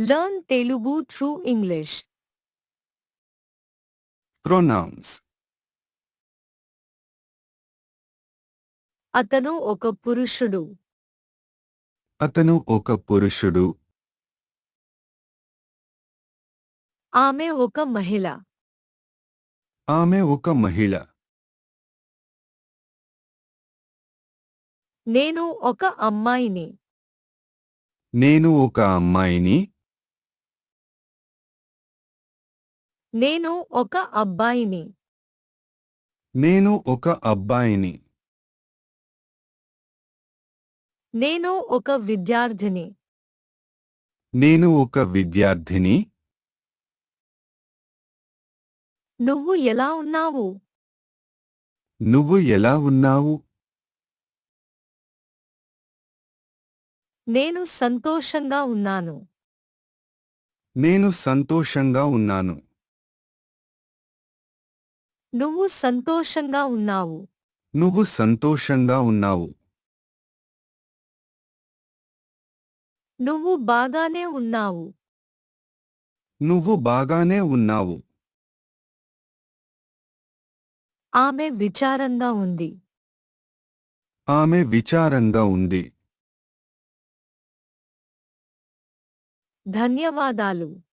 Learn Telugu through English. Pronouns. అతను ఒక పురుషుడు. అతను ఒక పురుషుడు. ఆమె ఒక మహిళ. ఆమె ఒక మహిళ. నేను ఒక అమ్మాయిని. నేను ఒక అమ్మాయిని. నేను ఒక అబ్బాయిని. నేను ఒక అబ్బాయిని. నేను ఒక విద్యార్థిని. నేను ఒక విద్యార్థిని. నువ్వు ఎలా ఉన్నావు? నువ్వు ఎలా ఉన్నావు? నేను సంతోషంగా ఉన్నాను. నేను సంతోషంగా ఉన్నాను. నువ్వు సంతోషంగా ఉన్నావు. నువ్వు సంతోషంగా ఉన్నావు. నువ్వు బాగానే ఉన్నావు. నువ్వు బాగానే ఉన్నావు. ఆమె విచారంగా ఉంది. ఆమె విచారంగా ఉంది. ధన్యవాదాలు.